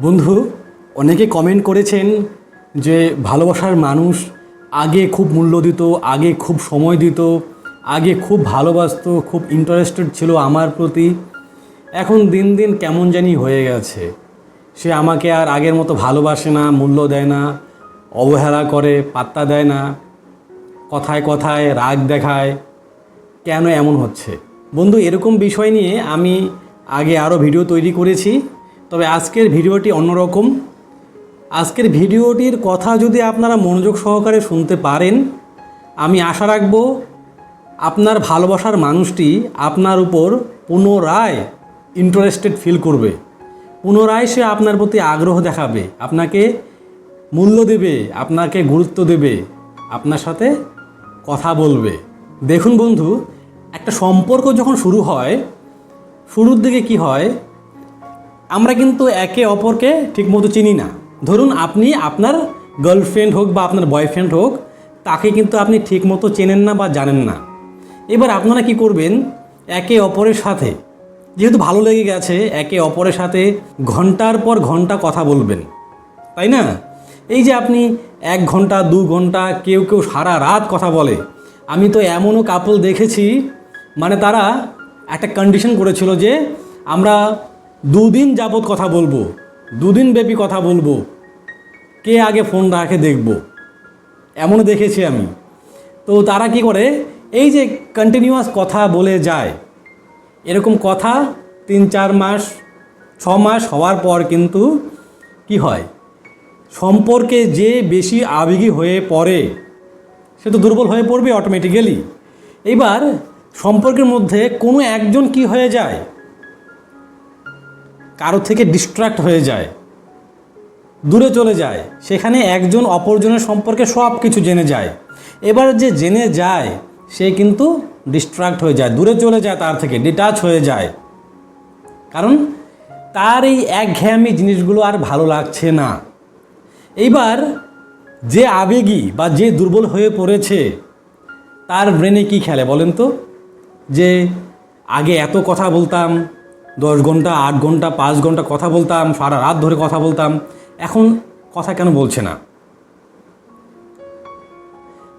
বন্ধু, অনেকে কমেন্ট করেছেন যে ভালোবাসার মানুষ আগে খুব মূল্য দিত, আগে খুব সময় দিত, আগে খুব ভালোবাসতো, খুব ইন্টারেস্টেড ছিল আমার প্রতি। এখন দিন দিন কেমন জানি হয়ে গেছে। সে আমাকে আর আগের মতো ভালোবাসে না, মূল্য দেয় না, অবহেলা করে, পাত্তা দেয় না, কথায় কথায় রাগ দেখায়। কেন এমন হচ্ছে? বন্ধু, এরকম বিষয় নিয়ে আমি আগে আরও ভিডিও তৈরি করেছি। তবে আজকের ভিডিওটি অন্যরকম। আজকের ভিডিওটির কথা যদি আপনারা মনোযোগ সহকারে শুনতে পারেন, আমি আশা রাখব আপনার ভালোবাসার মানুষটি আপনার উপর পুনরায় ইন্টারেস্টেড ফিল করবে। পুনরায় সে আপনার প্রতি আগ্রহ দেখাবে, আপনাকে মূল্য দেবে, আপনাকে গুরুত্ব দেবে, আপনার সাথে কথা বলবে। দেখুন বন্ধু, একটা সম্পর্ক যখন শুরু হয়, শুরুর দিকে কি হয়? আমরা কিন্তু একে অপরকে ঠিকমতো চিনি না। ধরুন আপনি আপনার গার্লফ্রেন্ড হোক বা আপনার বয়ফ্রেন্ড হোক, তাকে কিন্তু আপনি ঠিকমতো চেনেন না বা জানেন না। এবার আপনারা কি করবেন? একে অপরের সাথে, যেহেতু ভালো লেগে গেছে, একে অপরের সাথে ঘণ্টার পর ঘণ্টা কথা বলবেন, তাই না? এই যে আপনি এক ঘণ্টা, দু ঘণ্টা, কেউ কেউ সারা রাত কথা বলে। আমি তো এমনও কাপল দেখেছি মানে তারা একটা কন্ডিশন করেছিল যে আমরা দুদিন যাবৎ কথা বলব, দুদিন ব্যাপী কথা বলব, কে আগে ফোন রাখে দেখব। এমন দেখেছি আমি। তো তারা কি করে, এই যে কন্টিনিউয়াস কথা বলে যায়, এরকম কথা তিন চার মাস, ছ মাস হওয়ার পর কিন্তু কি হয়, সম্পর্কে যে বেশি আবেগী হয়ে পড়ে, সে তো দুর্বল হয়ে পড়বে অটোমেটিক্যালি এবার সম্পর্কের মধ্যে কোনো একজন কি হয়ে যায় কারও থেকে ডিস্ট্রাক্ট হয়ে যায়, দূরে চলে যায়, সেখানে একজন অপরজনের সম্পর্কে সব কিছু জেনে যায়। এবার যে জেনে যায়, সে কিন্তু ডিস্ট্রাক্ট হয়ে যায়, দূরে চলে যায় তার থেকে ডিটাচ হয়ে যায়। কারণ তার এই একঘেয়ামি জিনিসগুলো আর ভালো লাগছে না। এইবার যে আবেগী বা যে দুর্বল হয়ে পড়েছে, তার ব্রেনে কি খেলে বলেন তো? যে আগে এত কথা বলতাম দশ ঘণ্টা, আট ঘণ্টা, পাঁচ ঘণ্টা কথা বলতাম, সারা রাত ধরে কথা বলতাম। এখন কথা কেন বলছে না?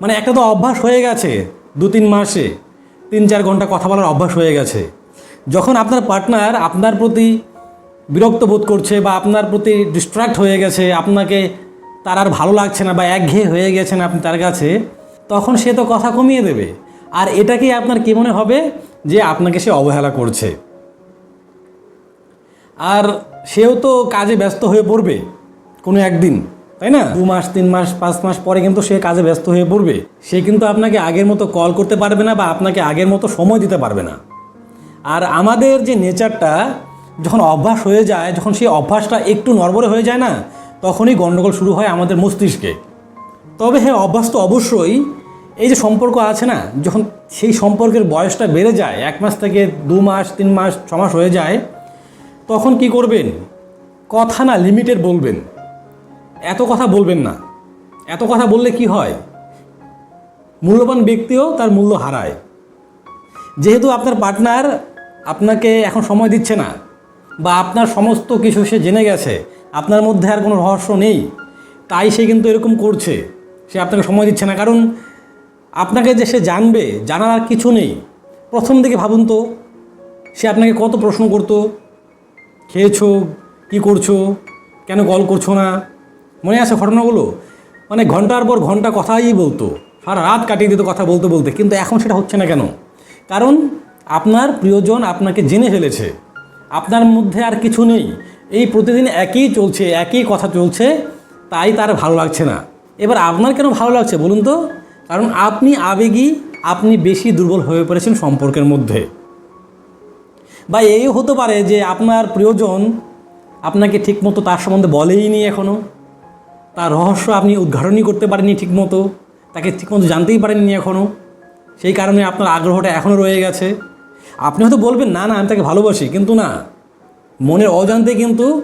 মানে একটা তো অভ্যাস হয়ে গেছে দু তিন মাসে, তিন চার ঘণ্টা কথা বলার অভ্যাস হয়ে গেছে। যখন আপনার পার্টনার আপনার প্রতি বিরক্ত বোধ করছে বা আপনার প্রতি ডিস্ট্রাক্ট হয়ে গেছে, আপনাকে তার আর ভালো লাগছে না বা একঘেয়ে হয়ে গেছেন আপনি তার কাছে, তখন সে তো কথা কমিয়ে দেবে। আর এটাকেই আপনার কী মনে হবে? যে আপনাকে সে অবহেলা করছে। আর সেও তো কাজে ব্যস্ত হয়ে পড়বে কোনো একদিন, তাই না? দু মাস, তিন মাস, পাঁচ মাস পরে কিন্তু সে কাজে ব্যস্ত হয়ে পড়বে। সে কিন্তু আপনাকে আগের মতো কল করতে পারবে না বা আপনাকে আগের মতো সময় দিতে পারবে না। আর আমাদের যে নেচারটা যখন অভ্যাস হয়ে যায়, যখন সেই অভ্যাসটা একটু নড়বড়ে হয়ে যায় না, তখনই গণ্ডগোল শুরু হয় আমাদের মস্তিষ্কে। তবে হ্যাঁ অভ্যাস তো অবশ্যই। এই যে সম্পর্ক আছে না, যখন সেই সম্পর্কের বয়সটা বেড়ে যায়, এক মাস থেকে দু মাস, তিন মাস, ছ মাস হয়ে যায় তখন কি করবেন? কথা না লিমিটেড বলবেন। এত কথা বলবেন না। এত কথা বললে কি হয়? মূল্যবান ব্যক্তিও তার মূল্য হারায়। যেহেতু আপনার পার্টনার আপনাকে এখন সময় দিচ্ছে না বা আপনার সমস্ত কিছু সে জেনে গেছে, আপনার মধ্যে আর কোনো রহস্য নেই, তাই সে কিন্তু এরকম করছে। সে আপনাকে সময় দিচ্ছে না। কারণ আপনাকে যে সে জানবে, জানার আর কিছু নেই। প্রথম দিকে ভাবুন তো, সে আপনাকে কত প্রশ্ন করতো খেয়েছো? কি করছ? কেন কল করছ না? মনে আছে ঘটনাগুলো? মানে ঘণ্টার পর ঘণ্টা কথাই বলতো। সারা রাত কাটিয়ে দিত কথা বলতে বলতে। কিন্তু এখন সেটা হচ্ছে না কেন? কারণ আপনার প্রিয়জন আপনাকে জেনে ফেলেছে। আপনার মধ্যে আর কিছু নেই। এই প্রতিদিন একই চলছে, একই কথা চলছে। তাই তার ভালো লাগছে না। এবার আপনার কেন ভালো লাগছে বলুন তো? কারণ আপনি আবেগী, আপনি বেশি দুর্বল হয়ে পড়েছেন সম্পর্কের মধ্যে। বা এই হতে পারে যে আপনার প্রিয়জন আপনাকে ঠিকমতো তার সম্বন্ধে বলেই নি এখনও তার রহস্য আপনি উদ্ঘাটনই করতে পারেননি ঠিকমতো। তাকে ঠিকমতো জানতেই পারেননি এখনও সেই কারণে আপনার আগ্রহটা এখনও রয়ে গেছে। আপনি হয়তো বলবেন, না না, আমি তাকে ভালোবাসি। কিন্তু না। মনের অজান্তে কিন্তু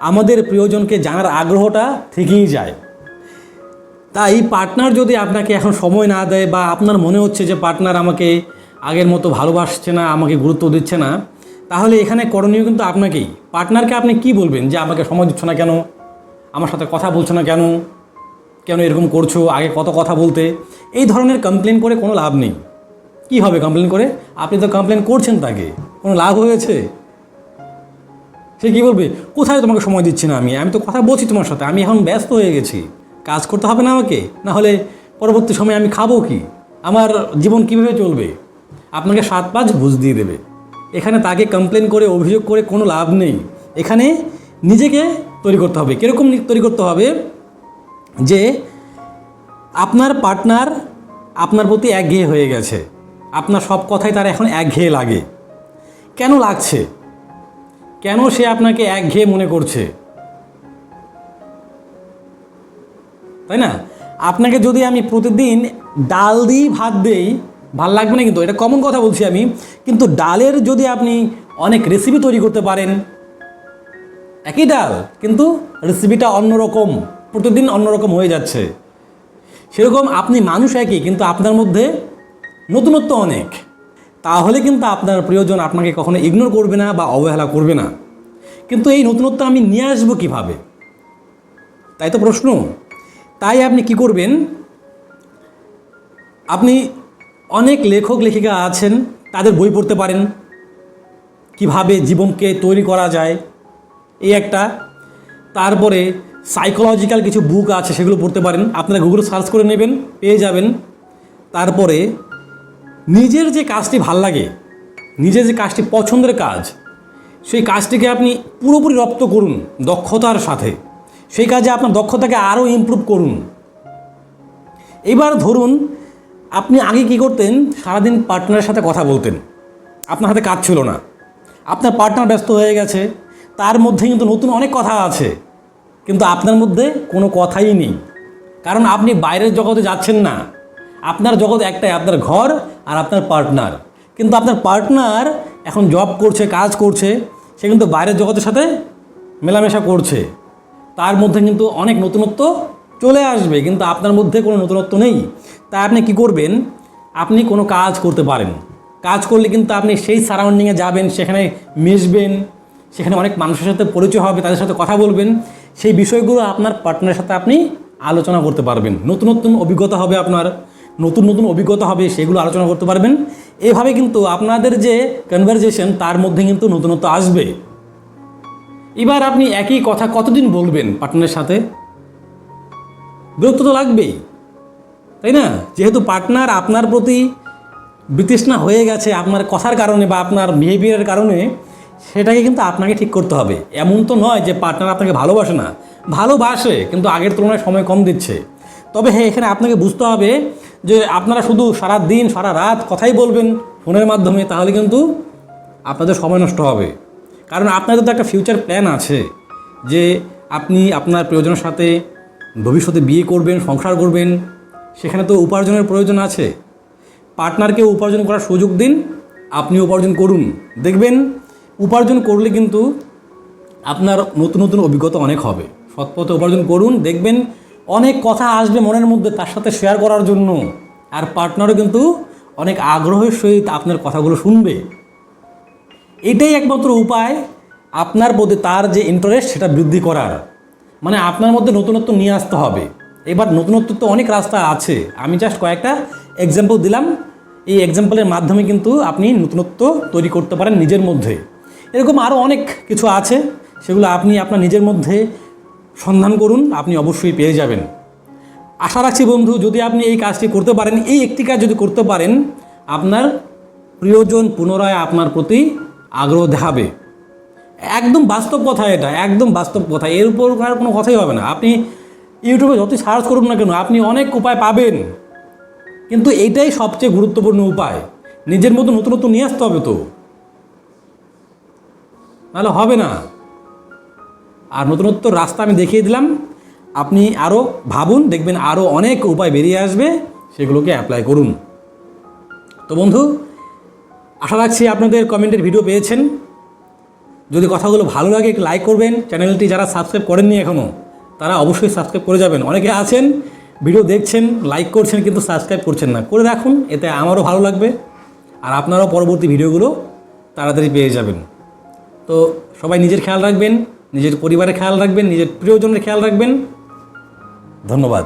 আমাদের প্রিয়জনকে জানার আগ্রহটা থেকেই যায়। তাই পার্টনার যদি আপনাকে এখন সময় না দেয় বা আপনার মনে হচ্ছে যে পার্টনার আমাকে আগের মতো ভালোবাসছে না, আমাকে গুরুত্ব দিচ্ছে না তাহলে এখানে করণীয় কিন্তু আপনাকেই। পার্টনারকে আপনি কি বলবেন যে আমাকে সময় দিচ্ছ না কেন? আমার সাথে কথা বলছো না কেন? কেন এরকম করছ? আগে কত কথা বলতে? এই ধরনের কমপ্লেন করে কোনো লাভ নেই। কি হবে কমপ্লেন করে? আপনি তো কমপ্লেন করছেন তাকে। কোনো লাভ হয়েছে? সে কী বলবে? কোথায় তোমাকে সময় দিচ্ছি না আমি? আমি তো কথা বলছি তোমার সাথে। আমি এখন ব্যস্ত হয়ে গেছি। কাজ করতে হবে না আমাকে? না হলে পরবর্তী সময়ে আমি খাব কি? আমার জীবন কীভাবে চলবে? আপনাকে সাত পাঁচ বুঝ দিয়ে দেবে। এখানে তাকে কমপ্লেন করে, অভিযোগ করে কোনো লাভ নেই। এখানে নিজেকে তৈরি করতে হবে। কীরকম তৈরি করতে হবে? যে আপনার পার্টনার আপনার প্রতি একঘেয়ে হয়ে গেছে। আপনার সব কথাই তার এখন একঘেয়ে লাগে। কেন লাগছে? কেন সে আপনাকে একঘেয়ে মনে করছে? তাই না? আপনাকে যদি আমি প্রতিদিন ডাল দিই ভাত দেই ভালো লাগবে না কিন্তু, এটা কমন কথা বলছি আমি। কিন্তু ডালের যদি আপনি অনেক রেসিপি তৈরি করতে পারেন, একই ডাল, কিন্তু রেসিপিটা অন্যরকম, প্রতিদিন অন্যরকম হয়ে যাচ্ছে। সেরকম আপনি মানুষ একই, কিন্তু আপনার মধ্যে নতুনত্ব অনেক। তাহলে কিন্তু আপনার প্রিয়জন আপনাকে কখনো ইগনোর করবে না বা অবহেলা করবে না। কিন্তু এই নতুনত্ব আমি নিয়ে আসব কীভাবে? তাই তো প্রশ্ন। তাই আপনি কি করবেন? আপনি অনেক লেখক লেখিকা আছেন, তাদের বই পড়তে পারেন। কীভাবে জীবনকে তৈরি করা যায়, এই একটা। তারপরে সাইকোলজিক্যাল কিছু বুক আছে, সেগুলো পড়তে পারেন। আপনারা গুগলে সার্চ করে নেবেন, পেয়ে যাবেন। তারপরে নিজের যে কাজটি ভালো লাগে, নিজের যে কাজটি পছন্দের কাজ, সেই কাজটিকে আপনি পুরোপুরি রপ্ত করুন দক্ষতার সাথে। সেই কাজে আপনার দক্ষতাকে আরও ইমপ্রুভ করুন। এবার ধরুন আপনি আগে কি করতেন? সারাদিন পার্টনারের সাথে কথা বলতেন। আপনার হাতে কাজ ছিল না। আপনার পার্টনার ব্যস্ত হয়ে গেছে। তার মধ্যে কিন্তু নতুন অনেক কথা আছে। কিন্তু আপনার মধ্যে কোনো কথাই নেই। কারণ আপনি বাইরের জগতে যাচ্ছেন না। আপনার জগৎ একটাই, আপনার ঘর আর আপনার পার্টনার। কিন্তু আপনার পার্টনার এখন জব করছে, কাজ করছে। সে কিন্তু বাইরের জগতের সাথে মেলামেশা করছে। তার মধ্যে কিন্তু অনেক নতুনত্ব চলে আসবে, কিন্তু আপনার মধ্যে কোনো নতুনত্ব নেই। তাই আপনি কি করবেন? আপনি কোনো কাজ করতে পারেন। কাজ করলে কিন্তু আপনি সেই সারাউন্ডিংয়ে যাবেন, সেখানে মিশবেন, সেখানে অনেক মানুষের সাথে পরিচয় হবে, তাদের সাথে কথা বলবেন। সেই বিষয়গুলো আপনার পার্টনারের সাথে আপনি আলোচনা করতে পারবেন। নতুন নতুন অভিজ্ঞতা হবে আপনার, নতুন নতুন অভিজ্ঞতা হবে, সেগুলো আলোচনা করতে পারবেন। এভাবে কিন্তু আপনাদের যে কনভারজেশন তার মধ্যে কিন্তু নতুনত্ব আসবে। এবার আপনি একই কথা কতদিন বলবেন পার্টনারের সাথে? বিরক্ত তো লাগবেই, তাই না? যেহেতু পার্টনার আপনার প্রতি বিতৃষ্ণা হয়ে গেছে আপনার কথার কারণে বা আপনার বিহেভিয়ারের কারণে, সেটাকে কিন্তু আপনাকে ঠিক করতে হবে। এমন তো নয় যে পার্টনার আপনাকে ভালোবাসে না। ভালোবাসে, কিন্তু আগের তুলনায় সময় কম দিচ্ছে। তবে হ্যাঁ এখানে আপনাকে বুঝতে হবে যে আপনারা শুধু সারা দিন, সারা রাত কথাই বলবেন ফোনের মাধ্যমে, তাহলে কিন্তু আপনাদের সময় নষ্ট হবে। কারণ আপনাদের তো একটা ফিউচার প্ল্যান আছে যে আপনি আপনার প্রয়োজনের সাথে ভবিষ্যতে বিয়ে করবেন, সংসার করবেন, সেখানে তো উপার্জনের প্রয়োজন আছে। পার্টনারকে উপার্জন করার সুযোগ দিন, আপনি উপার্জন করুন। দেখবেন, উপার্জন করলে কিন্তু আপনার নতুন নতুন অভিজ্ঞতা অনেক হবে। সৎপথে উপার্জন করুন, দেখবেন অনেক কথা আসবে মনের মধ্যে তার সাথে শেয়ার করার জন্য। আর পার্টনারও কিন্তু অনেক আগ্রহের সহিত আপনার কথাগুলো শুনবে। এটাই একমাত্র উপায়, আপনার প্রতি তার যে ইন্টারেস্ট সেটা বৃদ্ধি করার। মানে আপনার মধ্যে নতুনত্ব নিয়ে আসতে হবে। এবার নতুনত্ব তো অনেক রাস্তা আছে। আমি জাস্ট কয়েকটা এক্সাম্পল দিলাম। এই এক্সাম্পলের মাধ্যমে কিন্তু আপনি নতুনত্ব তৈরি করতে পারেন নিজের মধ্যে। এরকম আরও অনেক কিছু আছে। সেগুলো আপনি আপনার নিজের মধ্যে সন্ধান করুন, আপনি অবশ্যই পেয়ে যাবেন। আশা রাখছি বন্ধু, যদি আপনি এই কাজটি করতে পারেন, এই একটি কাজ যদি করতে পারেন, আপনার প্রিয়জন পুনরায় আপনার প্রতি আগ্রহ দেখাবে। একদম বাস্তব কথা এটা, একদম বাস্তব কথা। এর উপর আর কোনো কথাই হবে না। আপনি ইউটিউবে যতই সার্চ করুন না কেন, আপনি অনেক উপায় পাবেন। কিন্তু এইটাই সবচেয়ে গুরুত্বপূর্ণ উপায়। নিজের মতো নতুন নতুন নিয়ে আসতে হবে তো। নাহলে হবে না। আর নতুনত্ব রাস্তা আমি দেখিয়ে দিলাম। আপনি আরও ভাবুন, দেখবেন আরও অনেক উপায় বেরিয়ে আসবে, সেগুলোকে অ্যাপ্লাই করুন। তো বন্ধু, আশা রাখছি আপনাদের কমেন্টের ভিডিও পেয়েছেন। যদি কথাগুলো ভালো লাগে একটু লাইক করবেন। চ্যানেলটি যারা সাবস্ক্রাইব করেননি এখনও তারা অবশ্যই সাবস্ক্রাইব করে যাবেন। অনেকে আছেন ভিডিও দেখছেন লাইক করছেন, কিন্তু সাবস্ক্রাইব করছেন না। করে রাখুন, এতে আমারও ভালো লাগবে, আর আপনারাও পরবর্তী ভিডিওগুলো তাড়াতাড়ি পেয়ে যাবেন। তো সবাই নিজের খেয়াল রাখবেন, নিজের পরিবারের খেয়াল রাখবেন, নিজের প্রিয়জনের খেয়াল রাখবেন। ধন্যবাদ।